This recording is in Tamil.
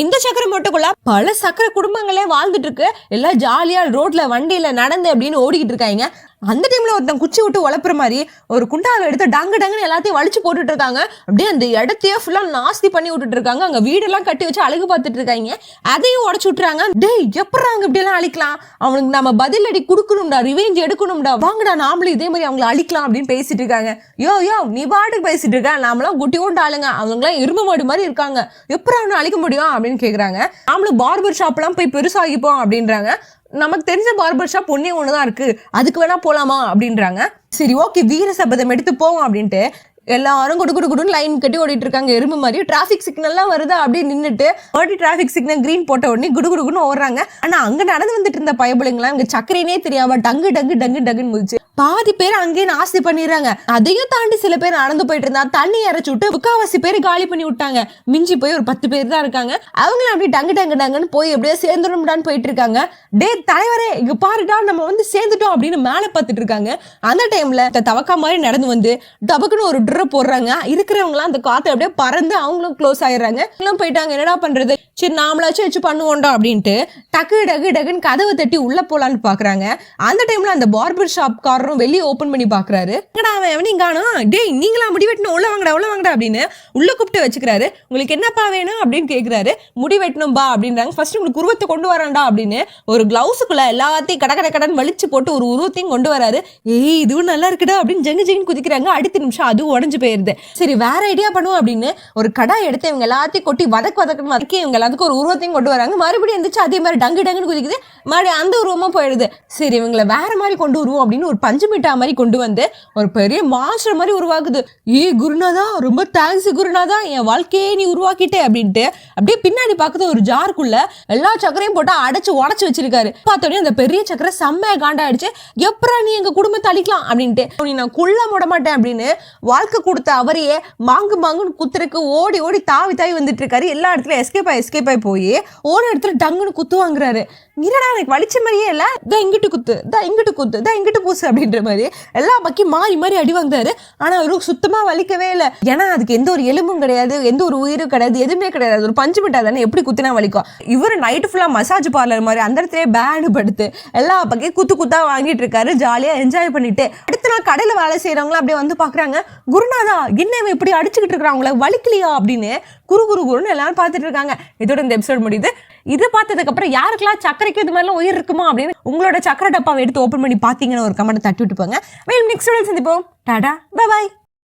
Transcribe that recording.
இந்த சக்கரம் போட்டுக்குள்ள பல சக்கர குடும்பங்களே வாழ்ந்துட்டு இருக்கு. எல்லாம் ஜாலியா ரோட்ல வண்டியில நடந்து அப்படின்னு ஓடிக்கிட்டு இருக்காங்க. அந்த டைம்ல ஒருத்தன் குச்சி விட்டு உழப்புற மாதிரி ஒரு குண்டாவை எடுத்து டங்கு டங்குன்னு எல்லாத்தையும் வலிச்சு போட்டுட்டு இருக்காங்க. அப்படியே அந்த இடத்தையே ஃபுல்லா நாஸ்தி பண்ணி விட்டுட்டு இருக்காங்க. அங்க வீடெல்லாம் கட்டி வச்சு அழகு பார்த்துட்டு இருக்காங்க. அதையும் உடச்சு விட்டுறாங்க. டேய் எப்பறாங்க இப்படி எல்லாம் அழிக்கலாம்? அவனுக்கு நம்ம பதில் அடி கொடுக்கணும்டா ரிவேஞ்ச் எடுக்கணும்டா. வாங்கடா நாமளும் இதே மாதிரி அவங்களை அழிக்கலாம் அப்படின்னு பேசிட்டு இருக்காங்க. யோ யோ நீ பாட்டுக்கு பேசிட்டு இருக்க. நாமளாம் குட்டி கொண்டு ஆளுங்க. அவங்களாம் இரும்பு மாடு மாதிரி இருக்காங்க. எப்படி அவனை அழிக்க முடியும் அப்படின்னு கேக்குறாங்க. நாமளும் பார்பர் ஷாப்லாம் போய் பெருசாகிப்போம் அப்படின்றாங்க. நமக்கு தெரிஞ்ச பார்பர் ஷாப் ஒன்றே ஒன்று தான் இருக்குது அதுக்கு வேணால் போகலாமா அப்படின்றாங்க. சரி ஓகே வீர சபதம் எடுத்து போவோம் அப்படின்ட்டு எல்லாரும் குடு குடு குடுன்னு லைன் கட்டி ஓடிட்டு இருக்காங்க. எறும்பு மாதிரி டிராஃபிக் சிக்னல்லாம் வருது அப்படியே நின்றுட்டு மறுபடியும் டிராஃபிக் சிக்னல் கிரீன் போட்ட உடனே குடு குடுக்குன்னு ஓடுறாங்க. ஆனால் அங்கே நடந்து வந்துட்டு இருந்த பயபுலைங்களாம் இங்கே சக்கரையினே தெரியாம டங்கு டங்கு டங்கு டங்குன்னு முடிச்சு பாதி பேர் அங்கேயே நாஸ்தி பண்ணிடுறாங்க. அதையும் தாண்டி சில பேர் நடந்து போயிட்டு இருந்தா தண்ணி இறச்சி விட்டு முக்காவாசி பேர் காலி பண்ணி விட்டாங்க. மிஞ்சி போய் ஒரு பத்து பேர் தான் இருக்காங்க. அவங்களும் அப்படியே டங்கு டங்கு டங்குன்னு போய் எப்படியோ சேர்ந்துடும்டான்னு போயிட்டு இருக்காங்க. டே தலைவரே இங்க பாருடா நம்ம வந்து சேர்ந்துட்டோம் அப்படின்னு மேலே பார்த்துட்டு இருக்காங்க. அந்த டைம்ல தவக்கா மாதிரி நடந்து வந்து டபக்குன்னு ஒரு ட்ர போடுறாங்க. இருக்கிறவங்களாம் அந்த காத்து அப்படியே பறந்து அவங்களும் க்ளோஸ் ஆயிடுறாங்க. போயிட்டாங்க. என்னடா பண்றது? சரி நாமளாச்சும் வச்சு பண்ணுவோண்டா அப்படின்ட்டு டக்கு டக்கு டக்குன்னு கதவை தட்டி உள்ள போலான்னு பாக்குறாங்க. அந்த டைம்ல அந்த பார்பர் ஷாப் கார் அப்புறம் வெளியே ஓப்பன் பண்ணி பாக்குறாரு. எங்கடா அவன்? எவனையும் காணும். டேய் நீங்களா முடி வெட்டணும் உள்ள வாங்கடா உள்ள வாங்கடா அப்படின்னு உள்ள கூப்பிட்டு வச்சுக்கிறாரு. உங்களுக்கு என்னப்பா வேணும் அப்படின்னு கேட்குறாரு முடி வெட்டணும்பா அப்படின்றாங்க. ஃபர்ஸ்ட் உங்களுக்கு உருவத்தை கொண்டு வரான்டா அப்படின்னு ஒரு கிளவுஸுக்குள்ள எல்லாத்தையும் கட கட கடன் வலிச்சு போட்டு ஒரு உருவத்தையும் கொண்டு வராரு. ஏய் இதுவும் நல்லா இருக்குடா அப்படின்னு ஜெங்கு ஜெங்கு குதிக்கிறாங்க. அடுத்த நிமிஷம் அதுவும் உடஞ்சு போயிருது. சரி வேற ஐடியா பண்ணுவோம் அப்படின்னு ஒரு கடை எடுத்து இவங்க எல்லாத்தையும் கொட்டி வதக்கு வதக்கு வதக்கி இவங்க எல்லாத்துக்கும் ஒரு உருவத்தையும் கொண்டு வராங்க. மறுபடியும் எந்திரிச்சு அதே மாதிரி டங்கு டங்குன்னு குதிக்குது. மறுபடியும் அந்த உருவமா போயிடுது. சரி இவங்களை வேற மாதிரி கொண்டு வருவோம் அப்படின்னு ஒரு பஞ்சு மிட்டா மாதிரி கொண்டு வந்து ஒரு பெரிய மாஸ்டர் மாதிரி உருவாக்குது. ஏ குருநாதா ரொம்ப தேங்க்ஸ் குருநாதா என் வாழ்க்கையே நீ உருவாக்கிட்டே அப்படின்ட்டு அப்படியே பின்னாடி பார்க்குறது ஒரு ஜாருக்குள்ள எல்லா சக்கரையும் போட்டு அடைச்சு உடச்சு வச்சிருக்காரு. பார்த்தோன்னே அந்த பெரிய சக்கரை செம்மையாக காண்டாயிடுச்சு. எப்பரா நீ எங்க குடும்பத்தை அழிக்கலாம் அப்படின்ட்டு. நீ நான் குள்ள முட மாட்டேன் அப்படின்னு வாழ்க்கை கொடுத்த அவரையே மாங்கு மாங்குன்னு குத்துறக்கு ஓடி ஓடி தாவி தாவி வந்துட்டு இருக்காரு. எல்லா இடத்துலயும் எஸ்கேப் ஆகி எஸ்கேப் ஆகி போய் ஒரு இடத்துல டங்குன்னு குத்து வாங்குறாரு என்னடா எனக்கு வலிச்ச மாதிரியே இல்ல? தான் இங்கிட்டு குத்து தான் இங்கிட்டு குத்து தான் இங்கிட்டு பூசு அப்படின்ற மாதிரி. எல்லா பக்கம் மாறி மாறி அடி வாங்குறாரு. ஆனா அவருக்கு சுத்தமா வலிக்கவே இல்லை. ஏன்னா அதுக்கு எந்த ஒரு எலும்பும் கிடையாது எந்த ஒரு உயிரும் கிடையாது எதுவுமே கிடையாது. ஒரு பஞ்சு மிட்டா தானே? எப்படி குத்தினா வலிக்கும்? இவர் நைட்டு ஃபுல்லா மசாஜ் பார்லர் மாதிரி அந்த இடத்துலயே பேடு படுத்து எல்லா பக்கையும் குத்து குத்தா வாங்கிட்டு இருக்காரு ஜாலியா என்ஜாய் பண்ணிட்டு. அடுத்த நாள் கடையில் வேலை செய்கிறவங்களும் அப்படியே வந்து பார்க்குறாங்க குருநாதா என்ன இப்படி அடிச்சுக்கிட்டு இருக்கிறாங்களே வலிக்கலையா? அப்படின்னு குரு குரு குருன்னு எல்லாரும் பார்த்துட்டு இருக்காங்க. இதோட இந்த எபிசோட் முடியுது. இது பார்த்ததுக்கு அப்புறம் யாருக்கெல்லாம் சக்கரைக்கு இது மாதிரிலாம் உயிர் இருக்குமா அப்படின்னு உங்களோட சக்கரை டப்பாவை எடுத்து ஓப்பன் பண்ணி பார்த்தீங்கன்னு ஒரு கமெண்ட் தட்டி விட்டு போங்க மேலும் நெக்ஸ்ட் சந்திப்போம். டாடா பாய்